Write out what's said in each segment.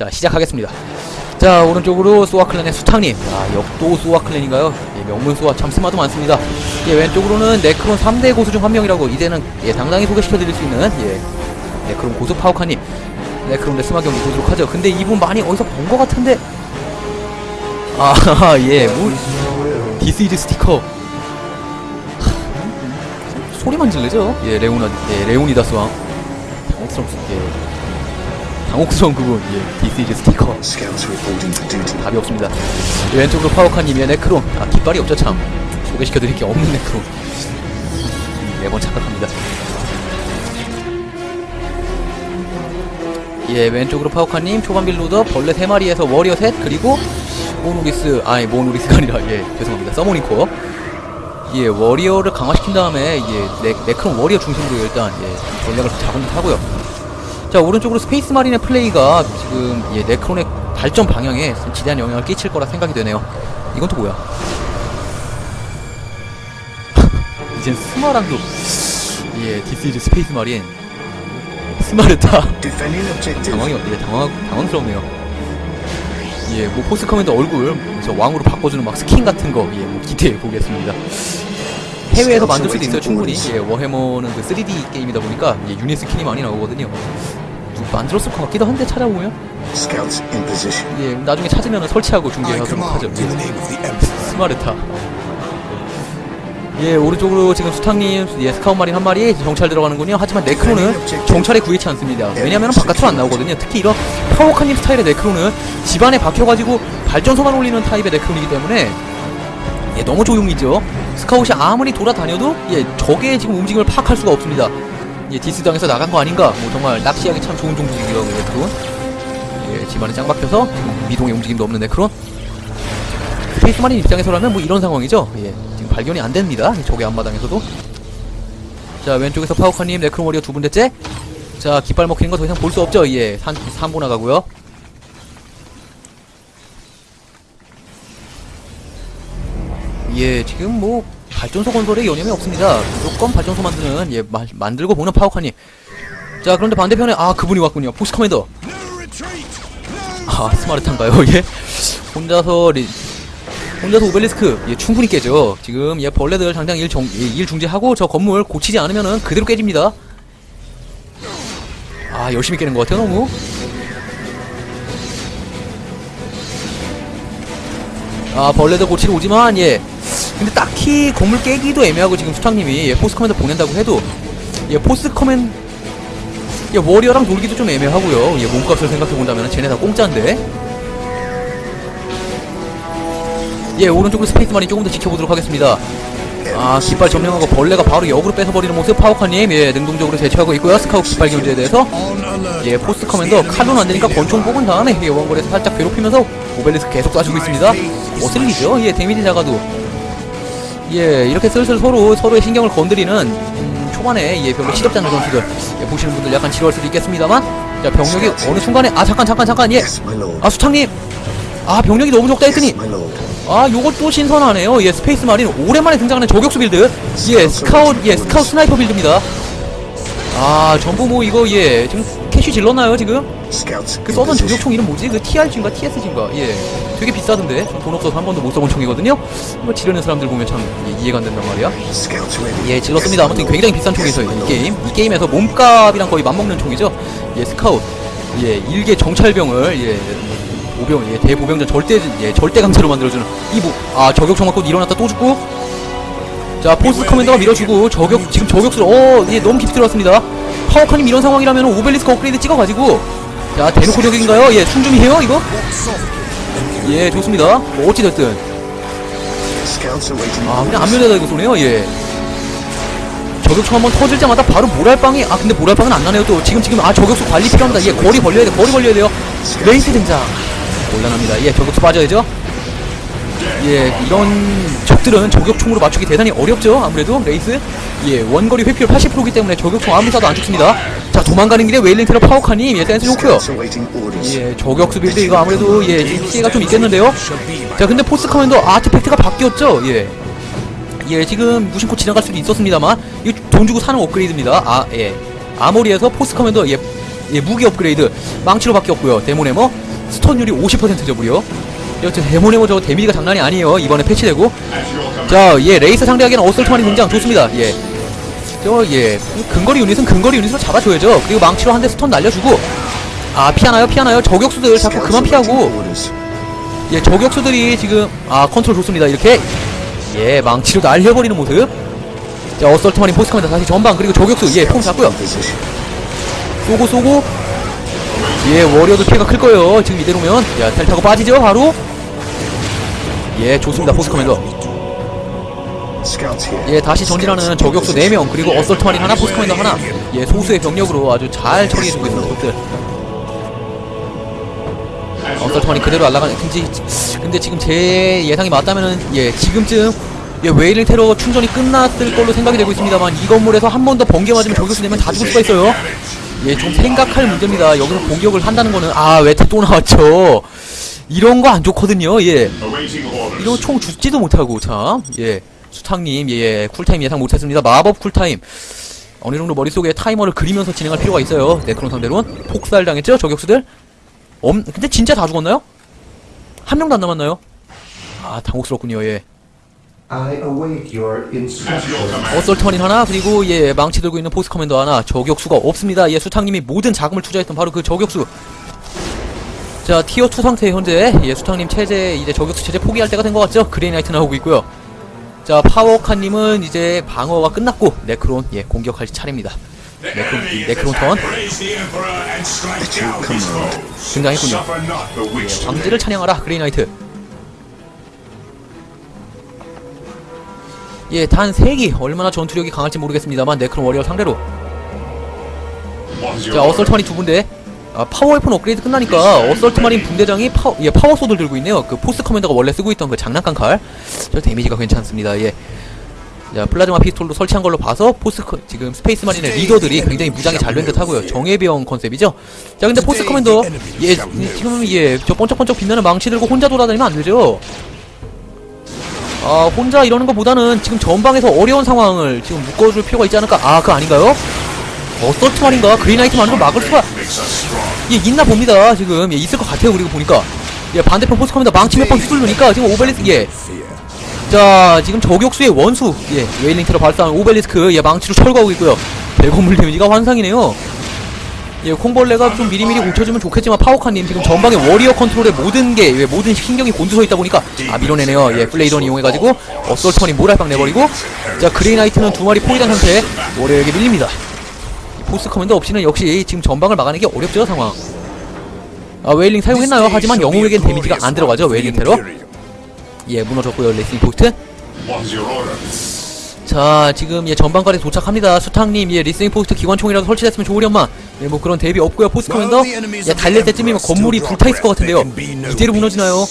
자 시작하겠습니다. 자 오른쪽으로 소아클랜의 수탁님. 아 역도 소아클랜인가요? 예, 명문 소아 참 스마도 많습니다. 예 왼쪽으로는 네크론 3대 고수 중 한 명이라고 이제는 예 당당히 소개시켜드릴 수 있는 예 네크론 고수 파워카님. 네크론 대 스마 경기 보도록 하죠. 근데 이분 많이 어디서 본 것 같은데? 아예 뭐 디스이즈 스티커. 하, 소리만 질르죠? 예 레오나 예 레오니다스 왕. 당혹스럽게 당혹스러운 그분 예 디스이즈 스티커. 답이 없습니다. 왼쪽으로 파워카님의 네크론. 아, 깃발이 없죠, 참. 소개시켜드릴 게 없는 네크론. 매번 착각합니다. 예, 왼쪽으로 파워카님, 초반 빌 로더, 벌레 3마리에서 워리어 셋, 그리고 모노리스, 아니, 모노리스가 아니라, 예, 죄송합니다. 서모닝코. 예, 워리어를 강화시킨 다음에, 예, 네, 네크론 워리어 중심으로 일단, 예, 전략을 잡은 듯 하고요. 자 오른쪽으로 스페이스 마린의 플레이가 지금 예, 네크론의 발전 방향에 지대한 영향을 끼칠 거라 생각이 되네요. 이건 또 뭐야? 이젠 스마랑도 예 디스 이즈 스페이스 마린 스마르타. 당황이 예, 당황 당황스럽네요. 예, 뭐 포스 커맨더 얼굴 저 왕으로 바꿔주는 막 스킨 같은 거 예, 뭐 기대해 보겠습니다. 해외에서 만들 수도 있어요 충분히. 예, 워해머는 그 3D 게임이다 보니까 예, 유닛 스킨이 많이 나오거든요. 누 만들었을 것 같기도 한데 찾아보면. 예, 나중에 찾으면 설치하고 중계하도록 하죠. 예, 스마르타. 예, 오른쪽으로 지금 수탁님, 예, 스카웃 마린 한 마리 정찰 들어가는군요. 하지만 네크로는 정찰에 구애치 않습니다. 왜냐면 바깥으로 안 나오거든요. 특히 이런 파워카님 스타일의 네크로는 집안에 박혀가지고 발전소만 올리는 타입의 네크론이기 때문에 예, 너무 조용이죠. 스카웃이 아무리 돌아다녀도 예, 적의 지금 움직임을 파악할 수가 없습니다. 예, 디스당에서 나간 거 아닌가? 뭐 정말 낚시하기 참 좋은 종족이기도 하고 네크론. 예, 집안에 짱 박혀서 미동의 움직임도 없는 네크론. 스페이스 마린 입장에서라면 뭐 이런 상황이죠. 예, 지금 발견이 안 됩니다. 이 적의 앞마당에서도. 자, 왼쪽에서 파워카님, 네크론 워리어 두 분째째. 자, 깃발 먹히는 거 더 이상 볼 수 없죠. 예, 산, 산보 나가고요. 예, 지금 뭐 발전소 건설에 여념이 없습니다. 무조건 발전소 만드는 예 마, 만들고 보는 파워카님. 자, 그런데 반대편에 아 그분이 왔군요. 포스 커맨더. 아 스마르탄가요? 예. 혼자서 리, 혼자서 오벨리스크 예 충분히 깨죠. 지금 예 벌레들 당장 일, 정, 예, 일 중지하고 저 건물 고치지 않으면은 그대로 깨집니다. 아 열심히 깨는 것 같아요 너무. 아 벌레들 고치러 오지만 예 근데 딱히 건물 깨기도 애매하고 지금 수탁님이 예, 포스 커맨더 보낸다고 해도 예 포스 커맨 예 워리어랑 놀기도 좀 애매하고요. 예 몸값을 생각해 본다면 쟤네 다 공짜인데. 예 오른쪽으로 스페이스 마린 조금 더 지켜보도록 하겠습니다. 아 깃발 점령하고 벌레가 바로 역으로 뺏어버리는 모습 파워카님 예 능동적으로 대처하고 있고요. 스카우 깃발 견제에 대해서. 예 포스 커맨더 칼로는 안되니까 권총 뽑은 다음에 예 원거리에서 살짝 괴롭히면서 오벨리스크 계속 쏴주고 있습니다. 어슬리죠? 예 데미지 작아도 예 이렇게 슬슬 서로 서로의 신경을 건드리는 음, 초반에 예 별로 시덥지 않은 선수들. 예, 보시는 분들 약간 지루할 수도 있겠습니다만 자 병력이 어느 순간에 아 잠깐 잠깐 잠깐 lord. 예아 수창님. 아 병력이 너무 적다 했더니. lord. 아 요것도 신선하네요. 예 스페이스 마린 오랜만에 등장하는 저격수 빌드. 예 스카웃 예 스카웃 스나이퍼 빌드입니다. 아 전부 뭐 이거 예 지금 캐시 질렀나요 지금 그 써던. 저격총 이름 뭐지? 그 TRG인가 TSG인가? 예. 되게 비싸던데. 전돈 없어서 한 번도 못 써본 총이거든요. 이거 지르는 사람들 보면 참 예, 이해가 안 된단 말이야. 예 질렀습니다. 아무튼 굉장히 비싼 총이죠 이 게임. 이 게임에서 몸값이랑 거의 맞먹는 총이죠. 예 스카웃. 예 일개 정찰병을 예 보병 예 대보병전 절대 예 절대 강제로 만들어주는 이 뭐 아 저격총 맞고 일어났다 또 죽고? 자 포스 커맨더가 밀어주고 저격 지금 저격수 어 예 너무 깊이 들어왔습니다. 파워카님 이런 상황이라면 오벨리스크 업그레이드 찍어가지고 자 대놓고 저격인가요? 예 충준이에요 이거? 예 좋습니다. 뭐 어찌됐든. 아 그냥. 앞면에다 이거 쏘네요 예. 저격총 한번 터질자마자 바로 모랄빵이 아 근데 모랄빵은 안 나네요 또. 지금 지금 아 저격수 관리 필요합니다. 예 거리 벌려야 돼 거리 벌려야 돼요. 레이스 등장. 곤란합니다. 예 저격수 빠져야죠 예 이런 적들은 저격총으로 맞추기 대단히 어렵죠 아무래도 레이스 예 원거리 회피율 80%이기 때문에 저격총 아무리 쏴도 안 죽습니다 자 도망가는 길에 웨일링 테러 파워카님 예 댄스 좋고요. 예, 저격수 빌드 이거 아무래도 예, 좀 피해가 좀 있겠는데요. 자, 근데 포스 커맨더 아티팩트가 바뀌었죠. 예. 예, 지금 무심코 지나갈 수도 있었습니다만 이거 돈 주고 사는 업그레이드입니다. 아, 예. 아모리에서 포스 커맨더 예, 예 무기 업그레이드 망치로 바뀌었고요. 데모네머 스턴율이 50%죠 무려 여튼 데모네모 저거 데미지가 장난이 아니에요 이번에 패치되고 자예 레이스 상대하기에는 어설트만이 등장 좋습니다 예 저, 예. 근거리 유닛은 근거리 유닛으로 잡아줘야죠. 그리고 망치로 한 대 스턴 날려주고. 아, 피하나요? 피하나요? 저격수들 자꾸 그만 피하고. 예, 저격수들이 지금, 아, 컨트롤 좋습니다. 이렇게. 예, 망치로 날려버리는 모습. 자, 어설트만인 포스커맨다 다시 전방. 그리고 저격수. 예, 폼 잡고요. 쏘고 쏘고. 예, 워리어도 피해가 클 거예요. 지금 이대로면. 야, 텔 타고 빠지죠, 바로. 예, 좋습니다. 포스 커맨더. Scouts here. 예, 다시 전진하는 저격수 4명, 그리고 어설트 마린 하나, 포스 커맨더 하나. 예, 소수의 병력으로 아주 잘 처리해주고 있는 것들. 어설트 마린 그대로 날아가는, 근데, 근데 지금 제 예상이 맞다면은, 예, 지금쯤, 예, 웨일링 테러 충전이 끝났을 걸로 생각이 되고 있습니다만, 이 건물에서 한 번 더 번개 맞으면 저격수 되면 다 죽을 수가 있어요. 예, 좀 생각할 문제입니다. 여기서 공격을 한다는 거는, 아, 왜또 나왔죠? 이런 거 안 좋거든요, 예. 이거 총 죽지도 못하고 참. 예. 수탁님 예 쿨타임 예상 못했습니다. 마법 쿨타임. 어느 정도 머릿속에 타이머를 그리면서 진행할 필요가 있어요. 네크론 상대로는 폭살 당했죠 저격수들? 엄 근데 진짜 다 죽었나요? 한 명도 안 남았나요? 아 당혹스럽군요 예. 어설트만인 하나? 그리고 예 망치 들고 있는 포스 커맨더 하나. 저격수가 없습니다. 예 수탁님이 모든 자금을 투자했던 바로 그 저격수 자 티어 2 상태 현재 예 수탁님 체제 이제 저격수 체제 포기할 때가 된 것 같죠? 그레이나이트 나오고 있고요. 자 파워카님은 이제 방어가 끝났고 네크론 예 공격할 차례입니다. 네크론 네크론 턴. 등장했군요. 예, 왕지를 찬양하라 그레이나이트. 예, 단 3기 얼마나 전투력이 강할지 모르겠습니다만 네크론 워리어 상대로. 자 어설트마린 두 군데 아, 파워웨폰 업그레이드 끝나니까 어설트마린 분대장이 파워, 예, 파워소드를 들고 있네요. 그 포스 커맨더가 원래 쓰고 있던 그 장난감 칼 저 데미지가 괜찮습니다. 예. 자 플라즈마 피스톨도 설치한 걸로 봐서 포스 커, 지금 스페이스 마린의 리더들이 굉장히 무장이 잘 된 듯 하고요. 정예병 컨셉이죠? 자 근데 포스 커맨더 예 지금 예 저 번쩍번쩍 빛나는 망치 들고 혼자 돌아다니면 안 되죠? 아 혼자 이러는 것보다는 지금 전방에서 어려운 상황을 지금 묶어줄 필요가 있지 않을까? 아 그거 아닌가요? 어설트 말인가? 그린라이트만으로 막을 수가 예 있나 봅니다 지금. 예 있을 것 같아요 그리고 보니까. 예 반대편 포스커맨더 망치 몇 번 휘두르니까 지금 오벨리스 예 자 지금 저격수의 원수. 예 웨일링 테러 발사한 오벨리스크. 예 망치로 철거하고 있고요. 대건물 데미지가 환상이네요. 예 콩벌레가 좀 미리미리 고쳐주면 좋겠지만 파워카님 지금 전방에 워리어 컨트롤에 모든 게 예, 모든 신경이 곤두서 있다 보니까 아 밀어내네요. 예 플레이던 이용해가지고 어설턴이 모랄빵 내버리고 자 그레이나이트는 두 마리 포위된 상태 워리어에게 밀립니다 포스 커맨더 없이는 역시 지금 전방을 막아내기 어렵죠 상황. 아 웨일링 사용했나요? 하지만 영웅에겐 데미지가 안 들어가죠 웨일링 테러. 예 무너졌고요 레이싱 포스트. 자 지금 예 전방까지 도착합니다. 수탁님 예 리스닝 포스트 기관총이라도 설치됐으면 좋으련만 예뭐 그런 대비 없고요 포스 커맨더. 예 달릴 때쯤이면 건물이 불타있을 것 같은데요. 이대로 무너지나요?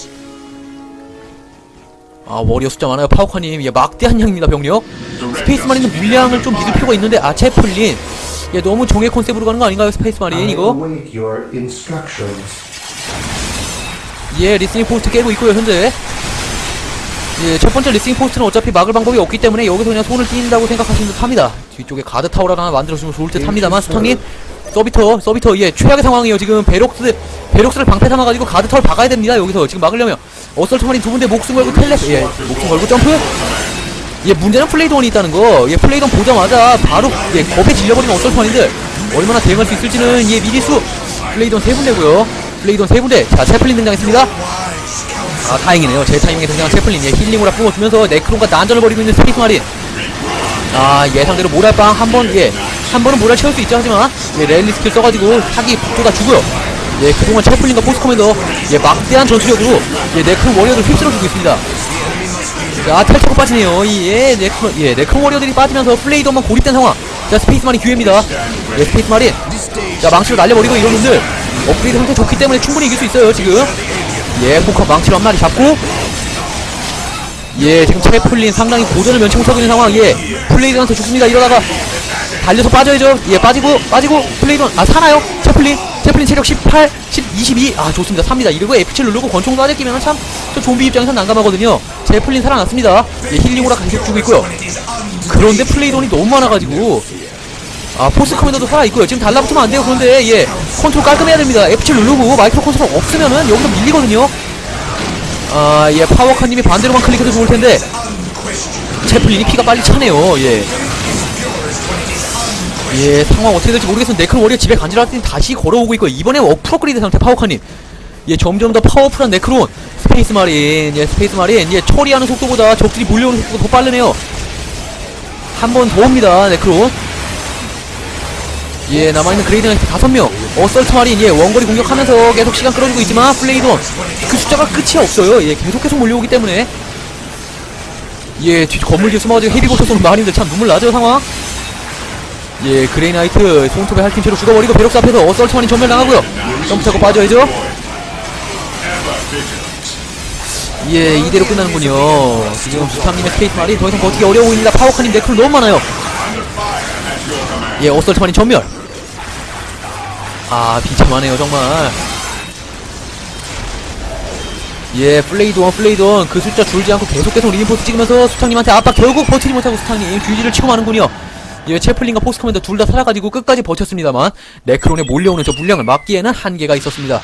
아 워리어 숫자 많아요. 파워카님 예 막대한 양입니다 병력. 스페이스 마린은 물량을 좀 믿을 필요가 있는데 아 채플린 예 너무 정예 컨셉으로 가는 거 아닌가요 스페이스 마린? 이거. 예 리스닝 포스트 깨고 있고요 현재. 예 첫 번째 리스닝 포스트는 어차피 막을 방법이 없기 때문에 여기서 그냥 손을 띈다고 생각하시는 듯 합니다. 뒤쪽에 가드 타워라도 하나 만들어주면 좋을 듯 합니다만 수탁님. 서비터 서비터. 예 최악의 상황이에요 지금. 베럭스 베럭스를 방패 삼아가지고 가드 타워를 박아야 됩니다 여기서. 지금 막으려면. 어설트 마린 두 군데 목숨 걸고 텔레 예 목숨 걸고 점프 예 문제는 플레이드원이 있다는 거 예 플레이드원 보자마자 바로 예 겁에 질려버리는 어설트 마린들 얼마나 대응할 수 있을지는 예 미리수. 플레이드원 세 군데고요. 플레이드원 세 군데. 자 채플린 등장했습니다. 아 다행이네요. 제 타이밍에 등장한 채플린. 예 힐링으로 뿜어주면서 네크론과 난전을 벌이고 있는 스페이스 마린. 아 예상대로 모랄빵 한 번 예 한 번은 모랄 채울 수 있죠. 하지만 예 랠리 스킬 써가지고 사기 북돋아 주고요. 예 그동안 채플린과 포스커맨더 예 막대한 전투력으로 예 네크론 워리어를 휩쓸어주고 있습니다 자 탈타고 빠지네요. 예 네크론 예 네크론 워리어들이 빠지면서 플레이더만 고립된 상황. 자 스페이스 마린 기회입니다. 예 스페이스 마린. 자 망치로 날려버리고 이런 놈들. 업그레이드 상태 좋기 때문에 충분히 이길 수 있어요 지금. 예 포커 망치로 한 마리 잡고. 예 지금 채플린 상당히 고전을 면치고 있는 상황. 예 플레이드한테 죽습니다. 이러다가 달려서 빠져야죠. 예 빠지고 빠지고 플레이드 아 사나요? 채플린 채플린 체력 18 10 22 아 좋습니다. 삽니다. 이러고 F7 누르고 권총 쏴대 끼면 참 저 좀비 입장에서 난감하거든요. 채플린 살아났습니다. 예 힐링오라 계속 주고 있고요. 그런데 플레이돈이 너무 많아가지고. 아 포스 커맨더도 살아있고요. 지금 달라붙으면 안 돼요. 그런데 예 컨트롤 깔끔해야 됩니다. F7 누르고 마이크로 컨트롤 없으면은 여기서 밀리거든요. 아 예 파워카님이 반대로만 클릭해도 좋을 텐데. 채플린이 피가 빨리 차네요. 예 예, 상황 어떻게 될지 모르겠는데 네클 워리어 집에 간지러웠더니 다시 걸어오고 있고 이번에 워프 업그레이드 상태 파워카님. 예, 점점 더 파워풀한 네크론 스페이스 마린 예, 스페이스 마린 예, 처리하는 속도보다 적들이 몰려오는 속도가 더 빠르네요. 한 번 더 옵니다 네크론 예, 남아있는 그레이드가 다섯 명. 어설트 마린 예, 원거리 공격하면서 계속 시간 끌어주고 있지만 플레이돈 그 숫자가 끝이 없어요. 예, 계속 계속 몰려오기 때문에. 예, 뒤 건물 뒤에 숨어가지고 헤비 고쳐 쏘는 마린들 참 눈물 나죠 상황 예, 그레이나이트 손톱에 핥힌 채로 죽어버리고 베럭스 앞에서 어설트만이 전멸당하고요. 점프 차고 빠져야죠. 예, 이대로 끝나는군요. 지금 수탐님의 스페이스 말이 더 이상 버티기 어려워 보입니다. 파워카님 네클 너무 많아요. 예, 어설트만이 전멸. 아, 비참하네요, 정말. 예, 플레이드원, 플레이드원. 그 숫자 줄지 않고 계속 계속 리인포스 찍으면서 수탁님한테 압박 결국 버티지 못하고 수탁님 귀지를 치고 마는군요. 예, 채플린과 포스커맨더 둘 다 살아가지고 끝까지 버텼습니다만 네크론에 몰려오는 저 물량을 막기에는 한계가 있었습니다.